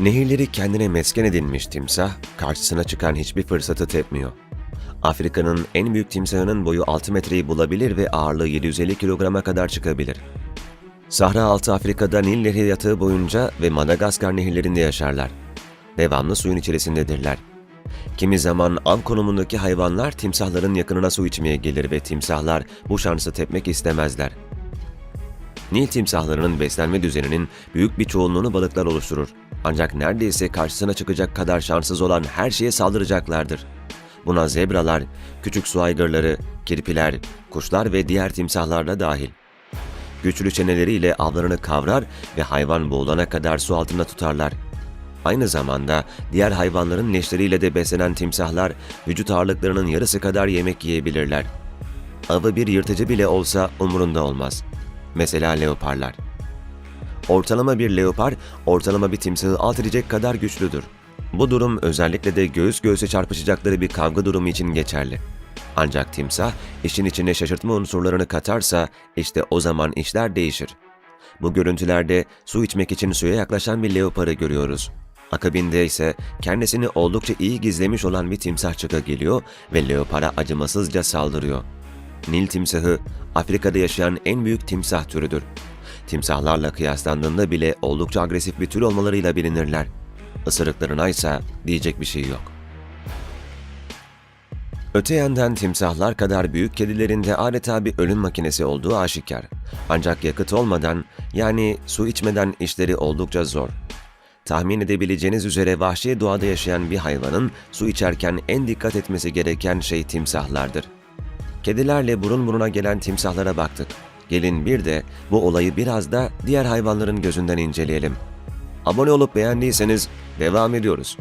Nehirleri kendine mesken edinmiş timsah, karşısına çıkan hiçbir fırsatı tepmiyor. Afrika'nın en büyük timsahının boyu 6 metreyi bulabilir ve ağırlığı 750 kilograma kadar çıkabilir. Sahra altı Afrika'da Nil Nehri yatağı boyunca ve Madagaskar nehirlerinde yaşarlar. Devamlı suyun içerisindedirler. Kimi zaman av konumundaki hayvanlar timsahların yakınına su içmeye gelir ve timsahlar bu şansı tepmek istemezler. Nil timsahlarının beslenme düzeninin büyük bir çoğunluğunu balıklar oluşturur. Ancak neredeyse karşısına çıkacak kadar şanssız olan her şeye saldıracaklardır. Buna zebralar, küçük su aygırları, kirpiler, kuşlar ve diğer timsahlar da dahil. Güçlü çeneleriyle avlarını kavrar ve hayvan boğulana kadar su altında tutarlar. Aynı zamanda diğer hayvanların leşleriyle de beslenen timsahlar vücut ağırlıklarının yarısı kadar yemek yiyebilirler. Avı bir yırtıcı bile olsa umurunda olmaz. Mesela leoparlar. Ortalama bir leopar, ortalama bir timsahı alt edecek kadar güçlüdür. Bu durum özellikle de göğüs göğüse çarpışacakları bir kavga durumu için geçerli. Ancak timsah işin içine şaşırtma unsurlarını katarsa işte o zaman işler değişir. Bu görüntülerde su içmek için suya yaklaşan bir leoparı görüyoruz. Akabinde ise kendisini oldukça iyi gizlemiş olan bir timsah çıka geliyor ve leopara acımasızca saldırıyor. Nil timsahı Afrika'da yaşayan en büyük timsah türüdür. Timsahlarla kıyaslandığında bile oldukça agresif bir tür olmalarıyla bilinirler. Isırıklarına ise diyecek bir şey yok. Öte yandan timsahlar kadar büyük kedilerin de adeta bir ölüm makinesi olduğu aşikar. Ancak yakıt olmadan yani su içmeden işleri oldukça zor. Tahmin edebileceğiniz üzere vahşi doğada yaşayan bir hayvanın su içerken en dikkat etmesi gereken şey timsahlardır. Kedilerle burun buruna gelen timsahlara baktık. Gelin bir de bu olayı biraz da diğer hayvanların gözünden inceleyelim. Abone olup beğendiyseniz devam ediyoruz.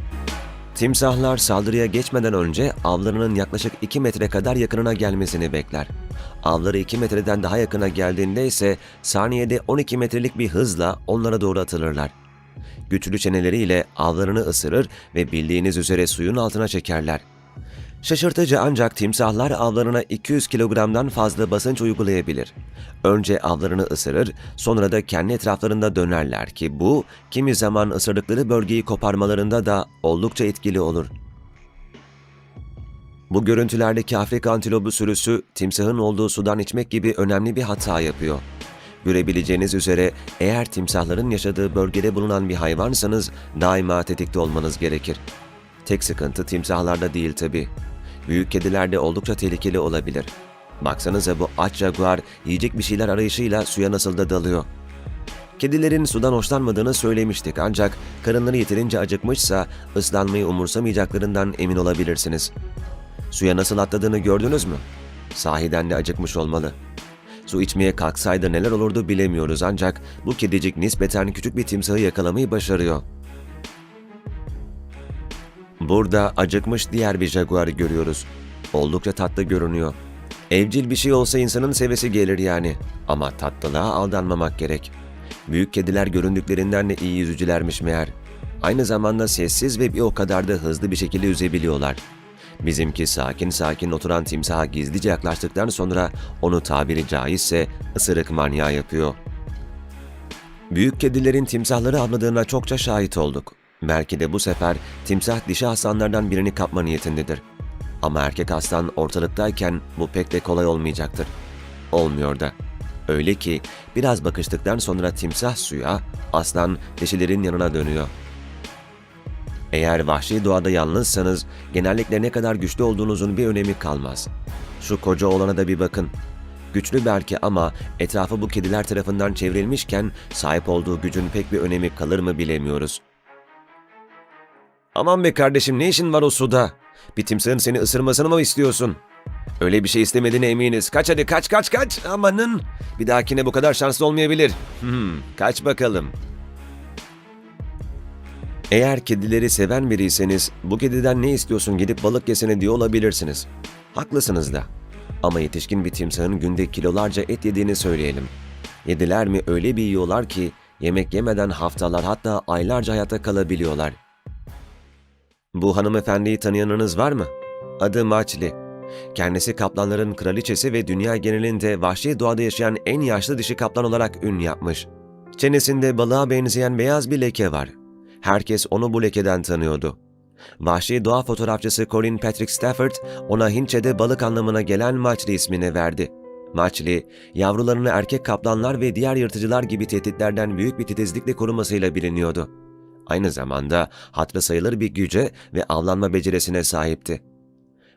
Timsahlar saldırıya geçmeden önce avlarının yaklaşık 2 metre kadar yakınına gelmesini bekler. Avları 2 metreden daha yakına geldiğinde ise saniyede 12 metrelik bir hızla onlara doğru atılırlar. Güçlü çeneleriyle avlarını ısırır ve bildiğiniz üzere suyun altına çekerler. Şaşırtıcı ancak timsahlar avlarına 200 kilogramdan fazla basınç uygulayabilir. Önce avlarını ısırır, sonra da kendi etraflarında dönerler ki bu kimi zaman ısırdıkları bölgeyi koparmalarında da oldukça etkili olur. Bu görüntülerdeki Afrika antilopu sürüsü timsahın olduğu sudan içmek gibi önemli bir hata yapıyor. Görebileceğiniz üzere eğer timsahların yaşadığı bölgede bulunan bir hayvansanız daima tetikte olmanız gerekir. Tek sıkıntı timsahlarda değil tabi. Büyük kedilerde oldukça tehlikeli olabilir. Baksanıza bu aç jaguar yiyecek bir şeyler arayışıyla suya nasıl da dalıyor. Kedilerin sudan hoşlanmadığını söylemiştik ancak karınları yeterince acıkmışsa ıslanmayı umursamayacaklarından emin olabilirsiniz. Suya nasıl atladığını gördünüz mü? Sahiden de acıkmış olmalı. Su içmeye kalksaydı neler olurdu bilemiyoruz ancak bu kedicik nispeten küçük bir timsahı yakalamayı başarıyor. Burada acıkmış diğer bir jaguarı görüyoruz. Oldukça tatlı görünüyor. Evcil bir şey olsa insanın sevesi gelir yani. Ama tatlılığa aldanmamak gerek. Büyük kediler göründüklerinden de iyi yüzücülermiş meğer. Aynı zamanda sessiz ve bir o kadar da hızlı bir şekilde yüzebiliyorlar. Bizimki sakin sakin oturan timsaha gizlice yaklaştıktan sonra onu tabiri caizse ısırık manyağı yapıyor. Büyük kedilerin timsahları avladığına çokça şahit olduk. Belki de bu sefer timsah dişi aslanlardan birini kapma niyetindedir. Ama erkek aslan ortalıktayken bu pek de kolay olmayacaktır. Olmuyor da. Öyle ki biraz bakıştıktan sonra timsah suya, aslan dişilerin yanına dönüyor. Eğer vahşi doğada yalnızsanız genellikle ne kadar güçlü olduğunuzun bir önemi kalmaz. Şu koca olana da bir bakın. Güçlü belki ama etrafı bu kediler tarafından çevrilmişken sahip olduğu gücün pek bir önemi kalır mı bilemiyoruz. Aman be kardeşim ne işin var o suda? Bir timsahın seni ısırmasını mı istiyorsun? Öyle bir şey istemediğine eminiz. Kaç hadi kaç kaç kaç. Amanın. Bir dahakine bu kadar şanslı olmayabilir. Hmm, kaç bakalım. Eğer kedileri seven biriyseniz bu kediden ne istiyorsun gidip balık yesene diye olabilirsiniz. Haklısınız da. Ama yetişkin bir timsahın günde kilolarca et yediğini söyleyelim. Yediler mi öyle bir yiyorlar ki yemek yemeden haftalar hatta aylarca hayatta kalabiliyorlar. Bu hanımefendiyi tanıyanınız var mı? Adı Maçli. Kendisi kaplanların kraliçesi ve dünya genelinde vahşi doğada yaşayan en yaşlı dişi kaplan olarak ün yapmış. Çenesinde balığa benzeyen beyaz bir leke var. Herkes onu bu lekeden tanıyordu. Vahşi doğa fotoğrafçısı Colin Patrick Stafford ona Hintçe'de balık anlamına gelen Machli ismini verdi. Machli, yavrularını erkek kaplanlar ve diğer yırtıcılar gibi tehditlerden büyük bir titizlikle korumasıyla biliniyordu. Aynı zamanda hatırı sayılır bir güce ve avlanma becerisine sahipti.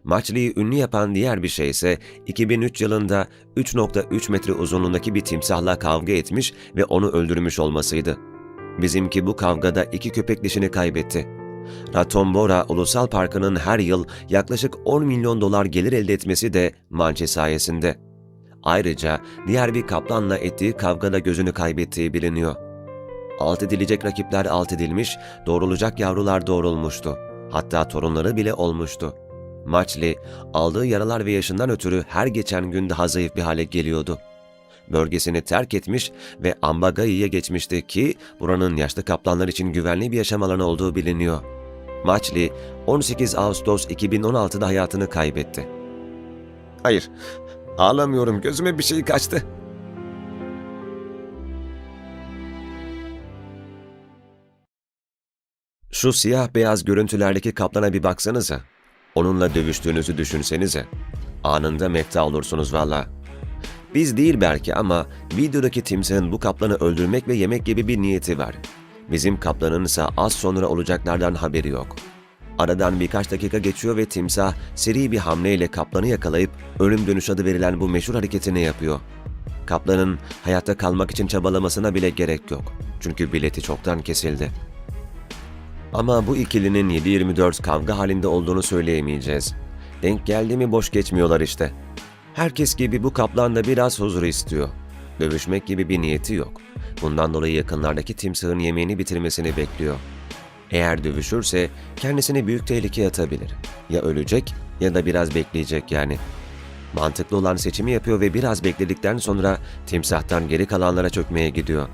Machli'yi ünlü yapan diğer bir şey ise 2003 yılında 3.3 metre uzunluğundaki bir timsahla kavga etmiş ve onu öldürmüş olmasıydı. Bizimki bu kavgada iki köpek dişini kaybetti. Ratombora Ulusal Parkı'nın her yıl yaklaşık 10 milyon dolar gelir elde etmesi de Mançi sayesinde. Ayrıca diğer bir kaplanla ettiği kavgada gözünü kaybettiği biliniyor. Alt edilecek rakipler alt edilmiş, doğrulacak yavrular doğrulmuştu. Hatta torunları bile olmuştu. Maçli, aldığı yaralar ve yaşından ötürü her geçen gün daha zayıf bir hale geliyordu. Bölgesini terk etmiş ve Ambagai'ye geçmişti ki buranın yaşlı kaplanlar için güvenli bir yaşam alanı olduğu biliniyor. Maçli 18 Ağustos 2016'da hayatını kaybetti. Hayır, ağlamıyorum gözüme bir şey kaçtı. Şu siyah beyaz görüntülerdeki kaplana bir baksanıza. Onunla dövüştüğünüzü düşünsenize. Anında mefta olursunuz valla. Biz değil belki ama videodaki timsahın bu kaplanı öldürmek ve yemek gibi bir niyeti var. Bizim kaplanın ise az sonra olacaklardan haberi yok. Aradan birkaç dakika geçiyor ve timsah seri bir hamleyle kaplanı yakalayıp ölüm dönüş adı verilen bu meşhur hareketini yapıyor. Kaplanın hayatta kalmak için çabalamasına bile gerek yok. Çünkü bileti çoktan kesildi. Ama bu ikilinin 7-24 kavga halinde olduğunu söyleyemeyeceğiz. Denk geldi mi boş geçmiyorlar işte. Herkes gibi bu kaplan da biraz huzur istiyor. Dövüşmek gibi bir niyeti yok. Bundan dolayı yakınlardaki timsahın yemeğini bitirmesini bekliyor. Eğer dövüşürse kendisini büyük tehlikeye atabilir. Ya ölecek ya da biraz bekleyecek yani. Mantıklı olan seçimi yapıyor ve biraz bekledikten sonra timsahtan geri kalanlara çökmeye gidiyor.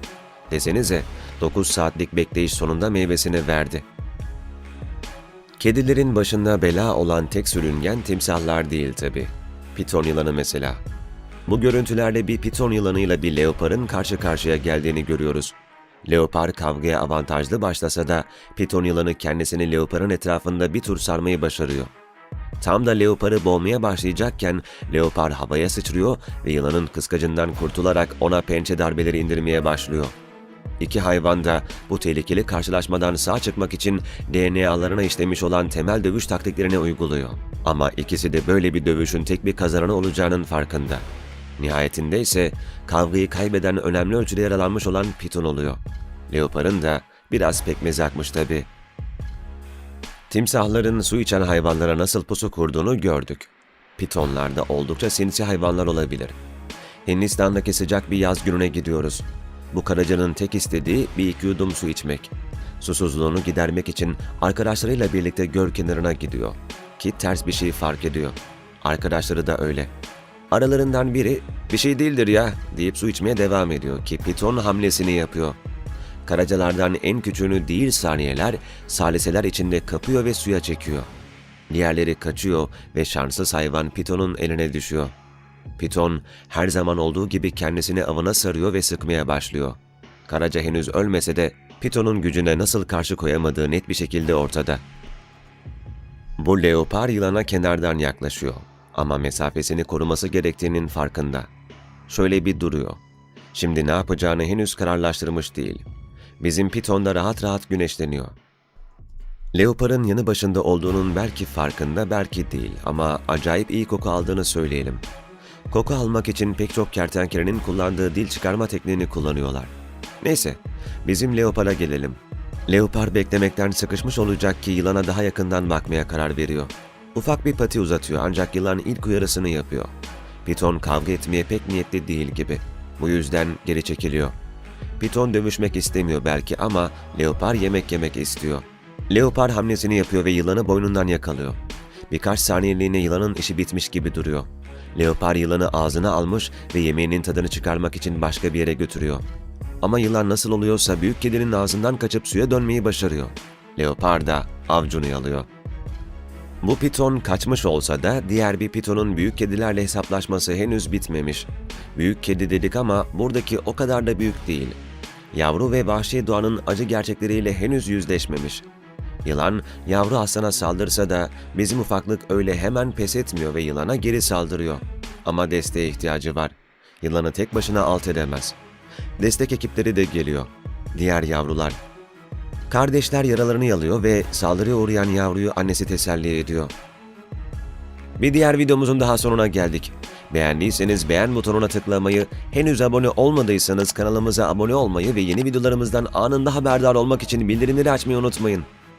Desenize 9 saatlik bekleyiş sonunda meyvesini verdi. Kedilerin başında bela olan tek sürüngen timsahlar değil tabi. Piton yılanı mesela. Bu görüntülerde bir piton yılanıyla bir leoparın karşı karşıya geldiğini görüyoruz. Leopar kavgaya avantajlı başlasa da piton yılanı kendisini leoparın etrafında bir tur sarmayı başarıyor. Tam da leoparı boğmaya başlayacakken leopar havaya sıçrıyor ve yılanın kıskacından kurtularak ona pençe darbeleri indirmeye başlıyor. İki hayvan da bu tehlikeli karşılaşmadan sağ çıkmak için DNA'larına işlemiş olan temel dövüş taktiklerini uyguluyor. Ama ikisi de böyle bir dövüşün tek bir kazananı olacağının farkında. Nihayetinde ise kavgayı kaybeden önemli ölçüde yaralanmış olan Piton oluyor. Leopar'ın da biraz pekmezi akmış tabi. Timsahların su içen hayvanlara nasıl pusu kurduğunu gördük. Pitonlar da oldukça sinsi hayvanlar olabilir. Hindistan'daki sıcak bir yaz gününe gidiyoruz. Bu karacanın tek istediği bir iki yudum su içmek. Susuzluğunu gidermek için arkadaşlarıyla birlikte göl kenarına gidiyor. Ki ters bir şey fark ediyor. Arkadaşları da öyle. Aralarından biri bir şey değildir ya deyip su içmeye devam ediyor ki piton hamlesini yapıyor. Karacalardan en küçüğünü değil saniyeler, saliseler içinde kapıyor ve suya çekiyor. Diğerleri kaçıyor ve şanssız hayvan pitonun eline düşüyor. Piton her zaman olduğu gibi kendisini avına sarıyor ve sıkmaya başlıyor. Karaca henüz ölmese de Piton'un gücüne nasıl karşı koyamadığı net bir şekilde ortada. Bu leopar yılana kenardan yaklaşıyor ama mesafesini koruması gerektiğinin farkında. Şöyle bir duruyor. Şimdi ne yapacağını henüz kararlaştırmış değil. Bizim Piton da rahat rahat güneşleniyor. Leopar'ın yanı başında olduğunun belki farkında belki değil ama acayip iyi koku aldığını söyleyelim. Koku almak için pek çok kertenkelenin kullandığı dil çıkarma tekniğini kullanıyorlar. Neyse, bizim leopara gelelim. Leopar beklemekten sıkışmış olacak ki yılana daha yakından bakmaya karar veriyor. Ufak bir pati uzatıyor ancak yılan ilk uyarısını yapıyor. Piton kavga etmeye pek niyetli değil gibi. Bu yüzden geri çekiliyor. Piton dövüşmek istemiyor belki ama leopar yemek yemek istiyor. Leopar hamlesini yapıyor ve yılanı boynundan yakalıyor. Birkaç saniyeliğine yılanın işi bitmiş gibi duruyor. Leopar yılanı ağzına almış ve yemeğinin tadını çıkarmak için başka bir yere götürüyor. Ama yılan nasıl oluyorsa büyük kedinin ağzından kaçıp suya dönmeyi başarıyor. Leopar da avcunu yalıyor. Bu piton kaçmış olsa da diğer bir pitonun büyük kedilerle hesaplaşması henüz bitmemiş. Büyük kedi dedik ama buradaki o kadar da büyük değil. Yavru ve vahşi doğanın acı gerçekleriyle henüz yüzleşmemiş. Yılan, yavru aslana saldırsa da bizim ufaklık öyle hemen pes etmiyor ve yılana geri saldırıyor. Ama desteğe ihtiyacı var. Yılanı tek başına alt edemez. Destek ekipleri de geliyor. Diğer yavrular. Kardeşler yaralarını yalıyor ve saldırıya uğrayan yavruyu annesi teselli ediyor. Bir diğer videomuzun daha sonuna geldik. Beğendiyseniz beğen butonuna tıklamayı, henüz abone olmadıysanız kanalımıza abone olmayı ve yeni videolarımızdan anında haberdar olmak için bildirimleri açmayı unutmayın.